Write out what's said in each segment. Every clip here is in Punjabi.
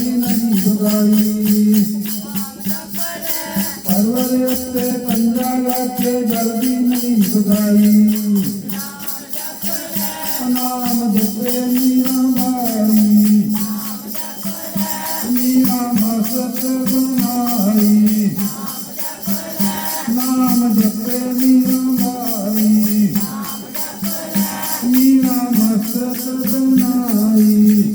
ਨਹੀਂ ਬਗਾਈ ਪਰਵਰ ਉੱਤੇ ਪੰਜਾ ਕੇ ਜਲਦੀ ਨਹੀਂ ਬਗਾਈ ਨਾਮ ਜਪੇ ਮੀਰਾ ਮਾਈ ਮੀਰਾ ਮਸਤ ਗੁਨਾਈ ਨਾਮ ਜਪੇ ਮੀਰਾ ਮਾਈ ਮੀਰਾ ਮਸਤ ਗੁਨਾਈ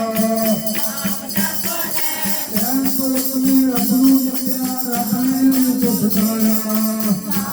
दोस्त मेरा दूध प्यारा हमें तो बताया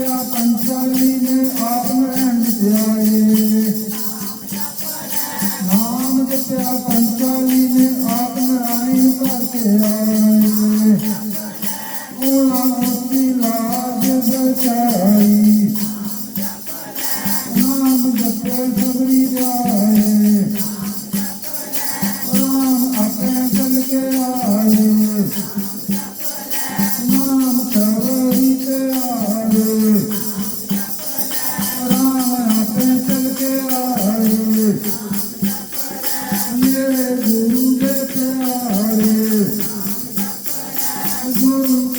ਨਾਮ ਜਪਿਆ ਪੰਚਾਲੀ ਨੇ ਆਪ ਰਹਿਣ ਧਿਆਏ ਨਾਮ ਜਪਿਆ ਪੰਚਾਲੀ ਨੇ ਆਪ ਨਾਰਾਇਣ ਕਰਕੇ ਆਏ। ਉਹਨਾਂ ਉਸਦੀ ਲਾਜ ਬਚਾਈ। ਨਾਮ ਜਪੇ ਸਬਰੀ ਜਾਏ। heaven.